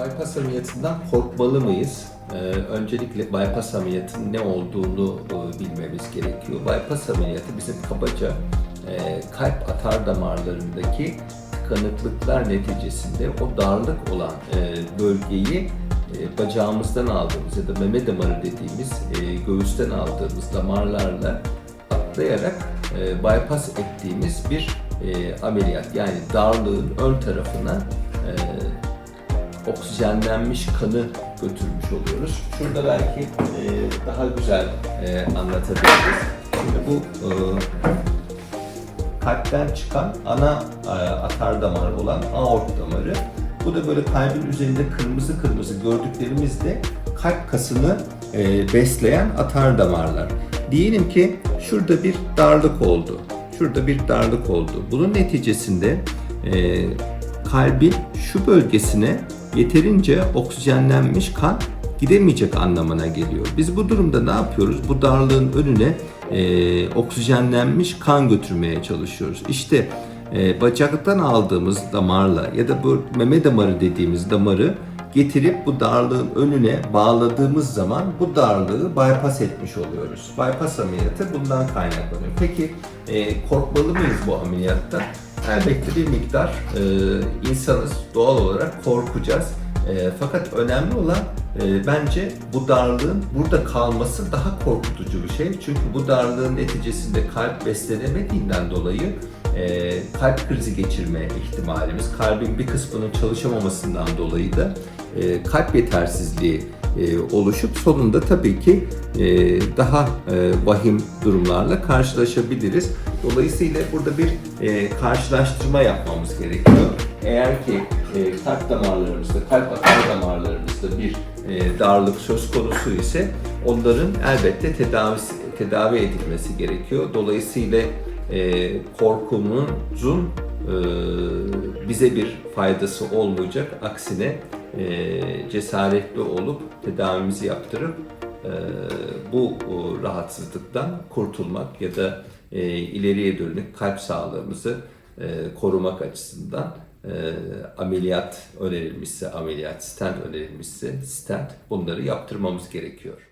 Bypass ameliyatından korkmalı mıyız? Ee, öncelikle bypass ameliyatının ne olduğunu e, bilmemiz gerekiyor. Bypass ameliyatı bizim kabaca e, kalp atar damarlarındaki tıkanıklıklar neticesinde o darlık olan e, bölgeyi e, bacağımızdan aldığımız ya da meme damarı dediğimiz e, göğüsten aldığımız damarlarla atlayarak e, bypass ettiğimiz bir e, ameliyat. Yani darlığın ön tarafına e, oksijenlenmiş kanı götürmüş oluyoruz. Şurada belki e, daha güzel e, anlatabiliriz. Şimdi bu e, kalpten çıkan ana e, atar damarı olan aort damarı. Bu da böyle kalbin üzerinde kırmızı kırmızı gördüklerimiz de kalp kasını e, besleyen atar damarlar. Diyelim ki şurada bir darlık oldu. Şurada bir darlık oldu. Bunun neticesinde e, kalbin şu bölgesine yeterince oksijenlenmiş kan gidemeyecek anlamına geliyor. Biz bu durumda ne yapıyoruz? Bu darlığın önüne e, oksijenlenmiş kan götürmeye çalışıyoruz. İşte e, bacaktan aldığımız damarla ya da bu meme damarı dediğimiz damarı getirip bu darlığın önüne bağladığımız zaman bu darlığı bypass etmiş oluyoruz. Bypass ameliyatı bundan kaynaklanıyor. Peki e, korkmalı mıyız bu ameliyatta? Elbette bir miktar e, insanız doğal olarak korkacağız. E, fakat önemli olan e, bence bu darlığın burada kalması daha korkutucu bir şey. Çünkü bu darlığın neticesinde kalp beslenemediğinden dolayı e, kalp krizi geçirme ihtimalimiz, kalbin bir kısmının çalışamamasından dolayı da e, kalp yetersizliği e, oluşup sonunda tabii ki e, daha e, vahim durumlarla karşılaşabiliriz. Dolayısıyla burada bir e, karşılaştırma yapmamız gerekiyor. Eğer ki e, kalp damarlarımızda, kalp atar damarlarımızda bir e, darlık söz konusu ise onların elbette tedavisi, tedavi edilmesi gerekiyor. Dolayısıyla e, korkumuzun e, bize bir faydası olmayacak. Aksine cesaretli olup tedavimizi yaptırıp e, bu e, rahatsızlıktan kurtulmak ya da e, ileriye dönük kalp sağlığımızı e, korumak açısından e, ameliyat önerilmişse ameliyat, stent önerilmişse stent bunları yaptırmamız gerekiyor.